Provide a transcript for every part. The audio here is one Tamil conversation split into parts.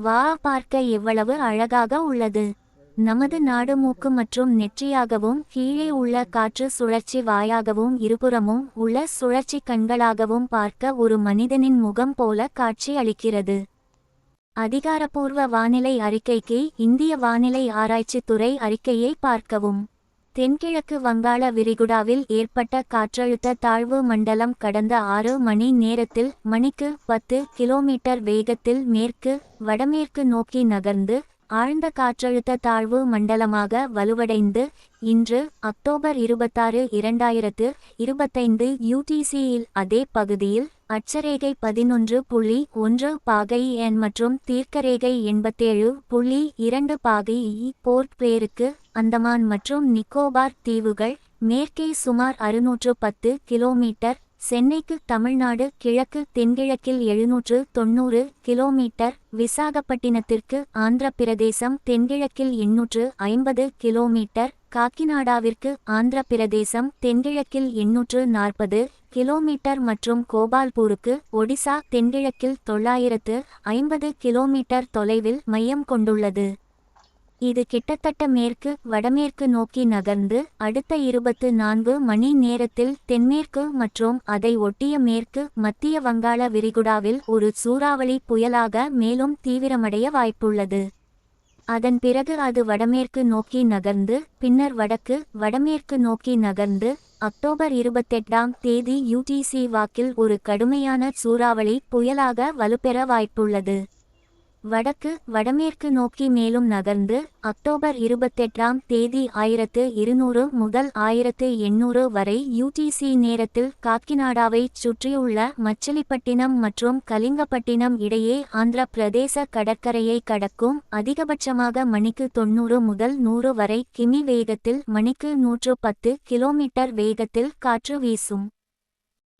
வா பார்க்க எவ்வளவு அழகாக உள்ளது. நமது நாடு மூக்கு மற்றும் நெற்றியாகவும் கீழே உள்ள காற்று சுழற்சி வாயாகவும் இருபுறமும் உள்ள சுழற்சி கண்களாகவும் பார்க்க ஒரு மனிதனின் முகம் போல காட்சி அளிக்கிறது. அதிகாரப்பூர்வ வானிலை அறிக்கைக்கு இந்திய வானிலை ஆராய்ச்சித்துறை அறிக்கையை பார்க்கவும். தென்கிழக்கு வங்காள விரிகுடாவில் ஏற்பட்ட காற்றழுத்த தாழ்வு மண்டலம் கடந்த ஆறு மணி நேரத்தில் மணிக்கு பத்து கிலோமீட்டர் வேகத்தில் மேற்கு வடமேற்கு நோக்கி நகர்ந்து ஆழ்ந்த காற்றழுத்த தாழ்வு மண்டலமாக வலுவடைந்து இன்று அக்டோபர் இருபத்தாறு இரண்டாயிரத்து இருபத்தைந்து யூடிசியில் அதே பகுதியில் அட்சரேகை பதினொன்று புள்ளி ஒன்று பாகை எண் மற்றும் தீர்க்கரேகை எண்பத்தேழு புள்ளி இரண்டு பாகை இ போர்ட் பிளேருக்கு அந்தமான் மற்றும் நிக்கோபார் தீவுகள் மேற்கே சுமார் அறுநூற்று பத்து கிலோமீட்டர் சென்னைக்கு தமிழ்நாடு கிழக்கு தென்கிழக்கில் எழுநூற்று தொண்ணூறு கிலோமீட்டர் விசாகப்பட்டினத்திற்கு ஆந்திர பிரதேசம் தென்கிழக்கில் எண்ணூற்று ஐம்பது கிலோமீட்டர் காக்கிநாடாவிற்கு ஆந்திர பிரதேசம் தென்கிழக்கில் எண்ணூற்று நாற்பது கிலோமீட்டர் மற்றும் கோபால்பூருக்கு ஒடிசா தென்கிழக்கில் தொள்ளாயிரத்து ஐம்பது கிலோமீட்டர் தொலைவில் மையம் கொண்டுள்ளது. இது கிட்டத்தட்ட மேற்கு வடமேற்கு நோக்கி நகர்ந்து அடுத்த இருபத்து நான்கு மணி நேரத்தில் தென்மேற்கு மற்றும் அதை ஒட்டிய மேற்கு மத்திய வங்காள விரிகுடாவில் ஒரு சூறாவளி புயலாக மேலும் தீவிரமடைய வாய்ப்புள்ளது. அதன் பிறகு அது வடமேற்கு நோக்கி நகர்ந்து பின்னர் வடக்கு வடமேற்கு நோக்கி நகர்ந்து அக்டோபர் இருபத்தெட்டாம் தேதி யூடிசி வாக்கில் ஒரு கடுமையான சூறாவளி புயலாக வலுப்பெற வாய்ப்புள்ளது. வடக்கு வடமேற்கு நோக்கி மேலும் நகர்ந்து அக்டோபர் இருபத்தெட்டாம் தேதி ஆயிரத்து இருநூறு முதல் ஆயிரத்து எண்ணூறு வரை யூடிசி நேரத்தில் காக்கிநாடாவைச் சுற்றியுள்ள மச்சலிப்பட்டினம் மற்றும் கலிங்கப்பட்டினம் இடையே ஆந்திர பிரதேச கடற்கரையை கடக்கும் அதிகபட்சமாக மணிக்கு தொண்ணூறு முதல் நூறு வரை கிமி வேகத்தில் மணிக்கு நூற்று பத்து கிலோமீட்டர் வேகத்தில் காற்று வீசும்.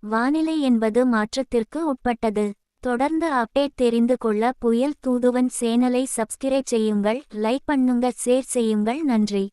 வானிலை என்பது மாற்றத்திற்கு உட்பட்டது. தொடர்ந்து அப்டேட் தெரிந்து கொள்ள புயல் தூதுவன் சேனலை சப்ஸ்கிரைப் செய்யுங்கள் லைக் பண்ணுங்க ஷேர் செய்யுங்கள் நன்றி.